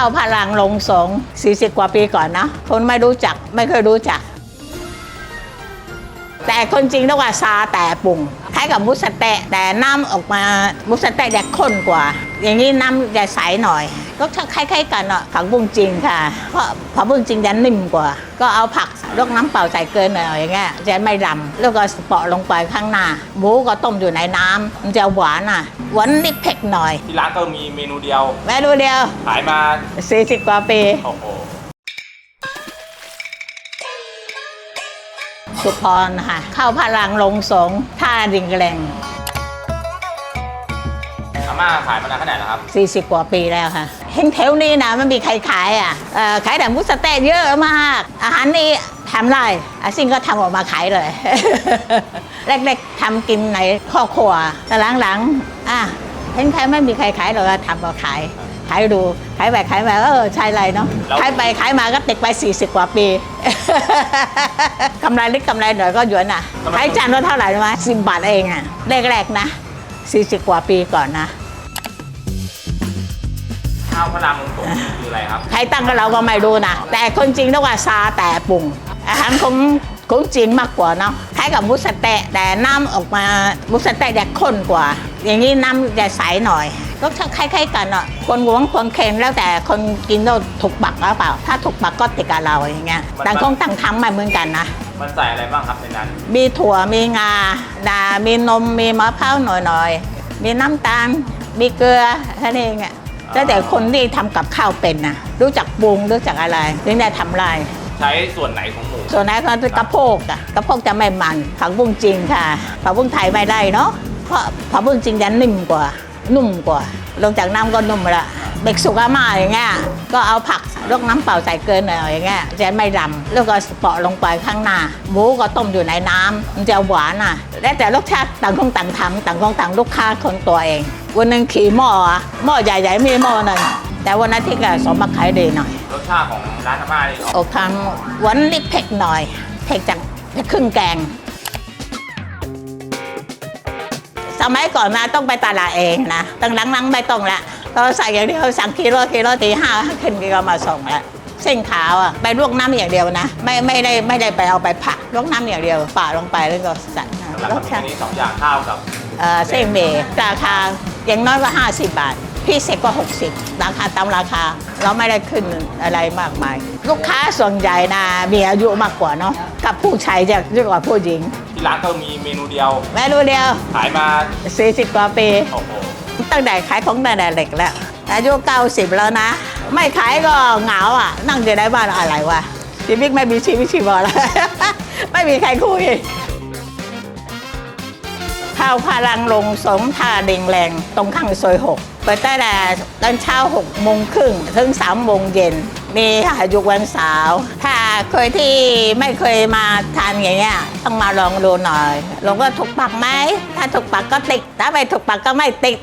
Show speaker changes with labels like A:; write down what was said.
A: เข้าพลังลงสง40 กว่าปีก่อนนะคนไม่รู้จักไม่เคยรู้จัก แต่คนจริงเรียกว่าซาแต่ปุ่ง ล้ายกับมุสเตะแต่น้ำออกมามุสเตะจะข้นกว่า อย่างนี้น้ำจะใสหน่อย ก็คล้ายๆกันอะผักบุ้งจริงค่ะเพราะผักบุ้งจริงจะนิ่มกว่า ก็เอาผักลวกน้ำเปล่าใส่เกินหน่อยอย่างเงี้ยจะไม่ดำแล้วก็เปาะลงไปข้างหน้าหมูก็ต้มอยู่ในน้ำมันจะหวานอะหวานนิดเผ็ดหน่อย
B: ที่ร้านก็มีเมนูเดียว
A: แม่ดูเดียว
B: ขายมา
A: 40กว่าปี
B: โอ้โห
A: สุพรค่ะ เข้าพลังลงสงท่าดิงแกลง
B: อาม่าขายมานานขนาดไหนแล้วครับ
A: 40 กว่าปีแล้วค่ะ เห็นแถวนี้นะไม่มีใครขายอะเอ่อขายแต่มุสเตะเยอะมาก อาหารนี่ทำไรอาซิงก็ทำออกมาขายเลย แรกๆทำกินในครอบครัวแต่หลังๆอะเห็นใครไม่มีใครขายเราก็ทำมาขาย ขายดูขายไปขายมาเออใช่ไรเนาะ
B: แล้ว
A: ขายไปขายมาก็ติดไป 40 กว่าปี กำไรเล็กกำไรหน่อยก็หยวนอะขายจานละเท่าไหร่รู้ไหมสิบบาทเองอะแรกๆนะ 40 กว่าปีก่อนนะ
B: ข้าวพลังลงสงคืออะไรครับ
A: ใครตั้งก็เราก็ไม่รู้นะ แต่คนจริงเรียกว่าซาแต่ปรุงอาหารของของจีนมากกว่าเนาะคล้ายกับมุสเตะแต่น้ำออกมามุสเตะจะข้นกว่า อย่างนี้น้ำจะใสหน่อย ก็คล้ายๆกันเนาะคนหวงคนเคนแล้วแต่คนกินเราถูกปักหรือเปล่า ถ้าถูกปักก็ติดกับเราอย่างเงี้ย
B: มัน
A: ต่างคงต่างทำไม่เหมือนกันนะ
B: มันใส่อะไรบ้างครับในนั้น
A: มีถั่วมีงาดามีนมมีมะพร้าวหน่อยๆ มีน้ำตาล มีเกลือแค่นี้เองอะแล้วแต่คนที่ทำกับข้าวเป็นนะรู้จักปรุงรู้จักอะไรถึงได้ทำลาย
B: ใช้ส่วนไหนของหมู
A: ส่วนนั้นก็คือกระโพกอะกระโพกจะไม่มันผักบุ้งจริงค่ะผักบุ้งไทยไม่ได้เนาะเพราะผักบุ้งจริงจะนิ่มกว่า นุ่มกว่า ลงจากน้ำก็นุ่มละเบกสุกามาอย่างเงี้ยก็เอาผักลวกน้ำเปล่าใส่เกินหน่อยอย่างเงี้ยจะไม่ดำแล้วก็เปาะลงไปข้างหน้าหมูก็ต้มอยู่ในน้ำมันจะหวานอะแล้วแต่รสชาติต่างคนต่างทำต่างคนต่างลูกค้าคนตัวเอง วันหนึ่งขี่หม้ออะหม้อใหญ่ๆมีหม้อหนึ่งแต่วันอาทิตย์ก็สมบัติขายดีหน่อย
B: รสชาติของร้านอาม่านี่ออก
A: ออกทางหวานนิดเผ็ดหน่อยเผ็ดจากเครื่องแกง สมัยก่อนนะต้องไปตลาดเองนะตั้งหลังๆไม่ต้องละเราใส่อย่างเดียวสั่งกิโลกิโลตีห้าขึ้นกิโลมาส่งแล้วเส้นขาวอะไปลวกน้ำอย่างเดียวนะ ไม่ไม่ได้ไม่ได้ไปเอาไปผัดลวกน้ำอย่างเดียวป่าลงไปแล้วก็ใส่
B: แล้ว
A: ร
B: ก็
A: ส
B: มี
A: ชา
B: อั
A: ติ
B: นนี้สองอย่างข้าวกับ
A: เอ่อเส้นเมย์ราคาอย่างน้อยก็50 บาทพิเศษก็ 60 ราคาตามราคา เราไม่ได้ขึ้นอะไรมากมาย ลูกค้าส่วนใหญ่นะมีอายุมากกว่าเนาะกับผู้ชายจะเยอะกว่าผู้หญิง
B: ที่ร้านก็มีเมนูเดียว
A: แม่ดูเดียว
B: ขายมา
A: 40 กว่าปี
B: โอ้โห
A: ตั้งแต่ขายของตั้งแต่เด็กแล้ว อายุ 90 แล้วนะ ไม่ขายก็เหงาอะ นั่งอยู่ในบ้านอะไรวะชีวิตไม่มีชีวิตชีวาแล้ว ไม่มีใครคุย ข้าวพลังลงสมท่าเด่งแรง ตรงข้างซอยหกเปิดตั้งแต่ตอนเช้าหกโมงครึ่งถึงสามโมงเย็นมีอายุวันเสาร์ถ้าเคยที่ไม่เคยมาทานอย่างเงี้ยต้องมาลองดูหน่อยลองว่าถูกปักไหมถ้าถูกปักก็ติดถ้าไม่ถูกปักก็ไม่ติด